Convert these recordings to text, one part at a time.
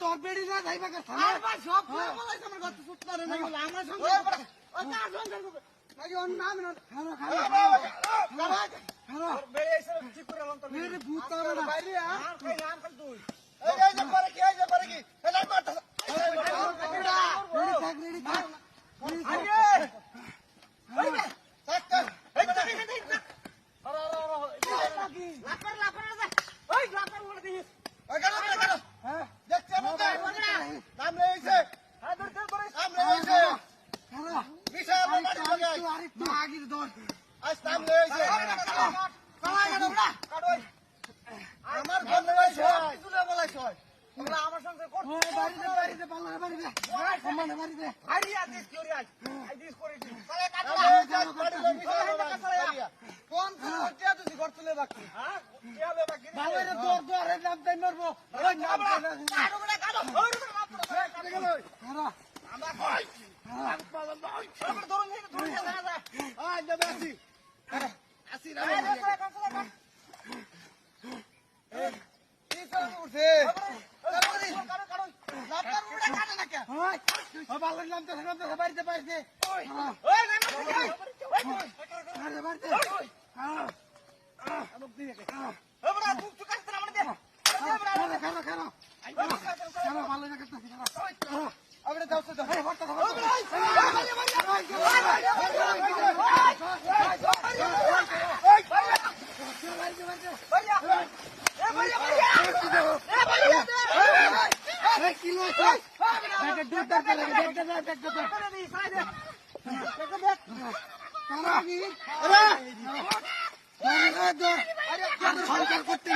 তোর বেড়ি না যাইবা কে সঙ্গে নাকি ওর নাম খালো খালো খালো মেরে ভূত তারা না বাইরে আ রেডি থাক রেডি থাক হ্যাঁ খালো আরেকটু আগে ধর আমার ঘর লাগাইছে ওই বাড়িতে বাড়িতে পাল্লা বাড়িতে। সমান বাড়িতে। কোন টিয়া তুই ঘর তুলে বাকি বাবারে দর দর নাম তাই মারবো। ওই নাম খালো ওই ও বাবার নাম তো নাম তো বাড়িতে বাড়িতে বাড়িতে বাড়িতে খালো খালো খালো খালো খালো ভালো জায়গা তো খালো আমরা যাও তো এই ভর্তা খাব এই কিলো দুধ দরকার লাগে আরে দর আরে সরকার করতে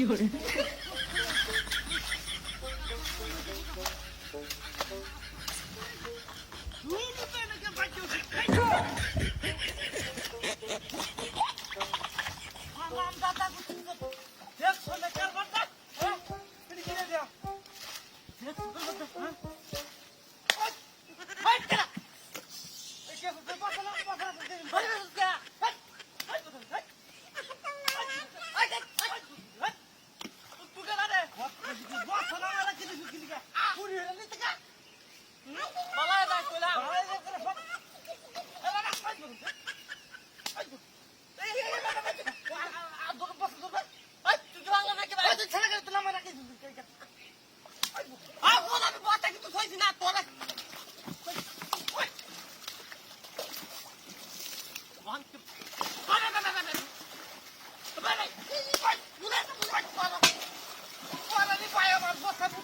夜。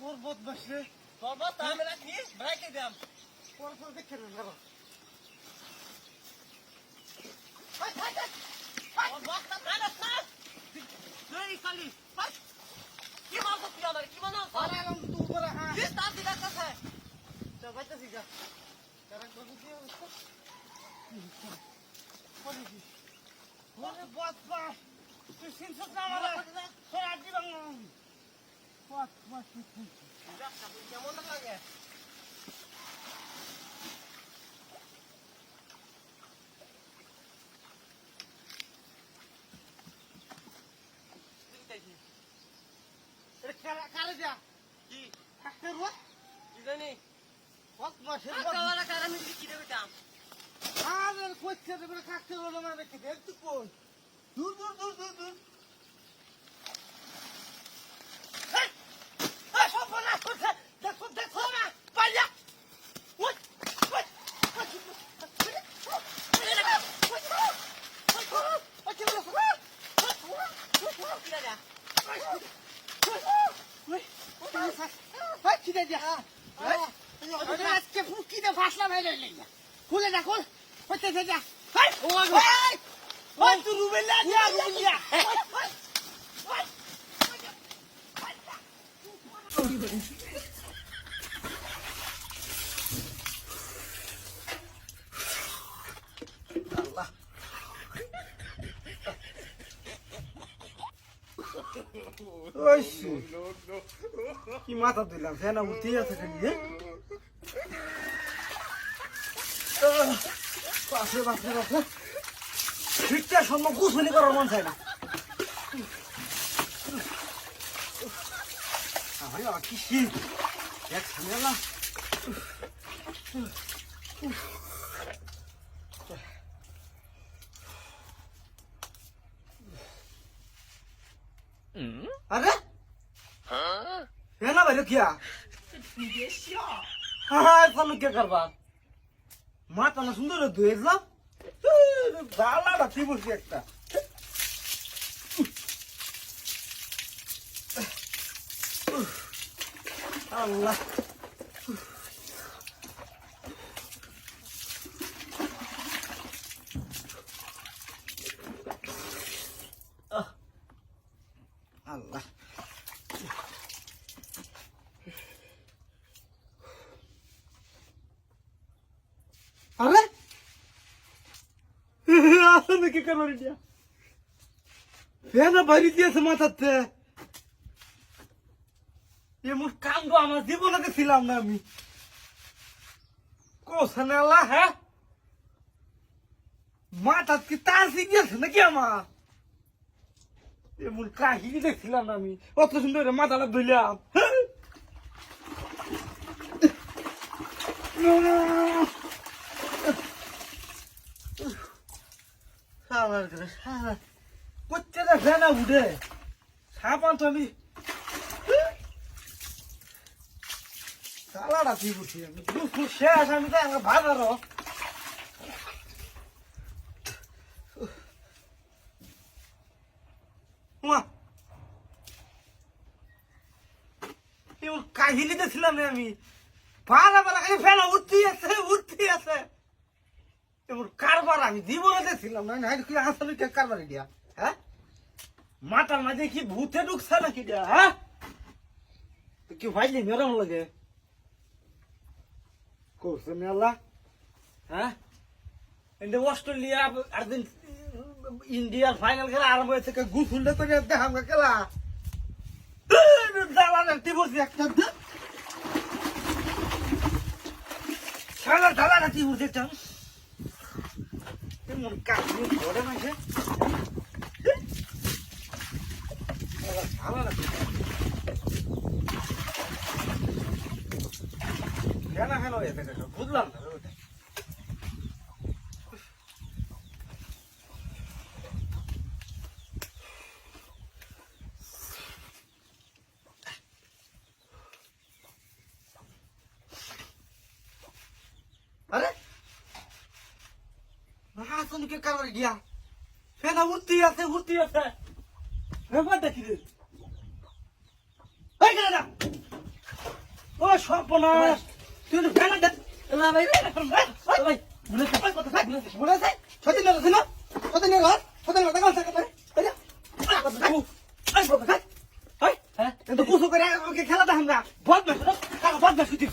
Borbat başlı. Borbat tamirat niye? Bırak edem. Borbat da kenara bak. Hadi hadi. Borbat da kanat lan. Dön İsali. Bak. Kim aldı silahları? Kim onu aldı? Bana yanım tutu bana ha. Yüz tane silah kasa. Çabata silah. Karak bakıcı ya usta. Hadi. Hadi. বাবু ওরে বদমাস তুই সিনসস না মারা তোর আদি বাংলা বদমাস তুই কেমন লাগে কারা কারা যা? কি? রো কি জানি? বদমাসের কাওয়ালা কারা মিষ্টি কি দেবে দাম? আরে কইছে রে বলে কাকে রো না রেখে দে তুই কই দূর দূর দূর দূর দূর বলা দেখো দেখো কি আজকে ফুকিতে ফাসলাম হয়ে খুলে খুল হচ্ছে যা তুই যা কি মাথা দিলাম ফেনা উঠে আছে খালি হ্যাঁ বাপরে বাপরে ঠিকঠাক করার মন চায় না। আরে কি শীত আরে? হেনা বাইরে কিয়া? হ্যাঁ চালু করবা মাথা না সুন্দর ধুয়ে দিলাম। রাখি বসি একটা? আল্লাহ আহ, আল্লাহ আরে আসলে কি করব এটা ফেনা বাড়ি দিয়েছে মাথাতে। এমন কাণ্ড আমার জীবনে দেখছিলাম না আমি। কোসানে আল্লাহ হ্যাঁ? মাথা কি তার শিখিয়েছে নাকি আমার? এমন কাহিনী দেখছিলাম না আমি। অত সুন্দর করে মাথাটা ধুইলাম হ্যাঁ? সাবার করে সারা করতে দেখে না উঠে। সাপান তো আমি সালাটা ঠিক উঠি আমি শেষ, আমি তো আমার ভাগারও মা। এমন কাহিনী দেখছিলাম আমি। ভাড়া বেলা খালি উঠতেই আছে উঠতেই আছে। কারবার আমি জীবনে দেখছিলাম না না কি আসলে কে কারবার দিয়া হ্যাঁ? মাথার মাঝে কি ভূতে ঢুকছে নাকি দিয়া হ্যাঁ? কি ভাইলি মেরম লাগে? করছে মেলা হ্যাঁ? ইন্ডিয়া অস্ট্রেলিয়া, আর্জেন্ট, ইন্ডিয়ার ফাইনাল খেলা আরম্ভ হয়েছে তো দেখাম খেলা জ্বালা টিবসি একটা খেলা জ্বালা রাখি উঠে চান এমন কাহিনী ঘরে মাঝে ভালো লাগে কেন কেন হয়ে থাকে সব? বুঝলাম না ওটা। আরে আসলে কে কারবার গিয়া ফেনা উঠতে আছে উঠতে আছে। ব্যাপার দেখি রে? এই কেন ও সর্বনাশ! তুই তো ফেলা দে না, ভাই ভাই ভুলে ভাই কথা ভাই ভুলে যাই না না সত্যি না ঘর সত্যি থাকে ভাই এই বল ভাই এই হ্যাঁ? তো কুসু করে আমাকে খেলা দেখাম না বদ না বদ না সুতি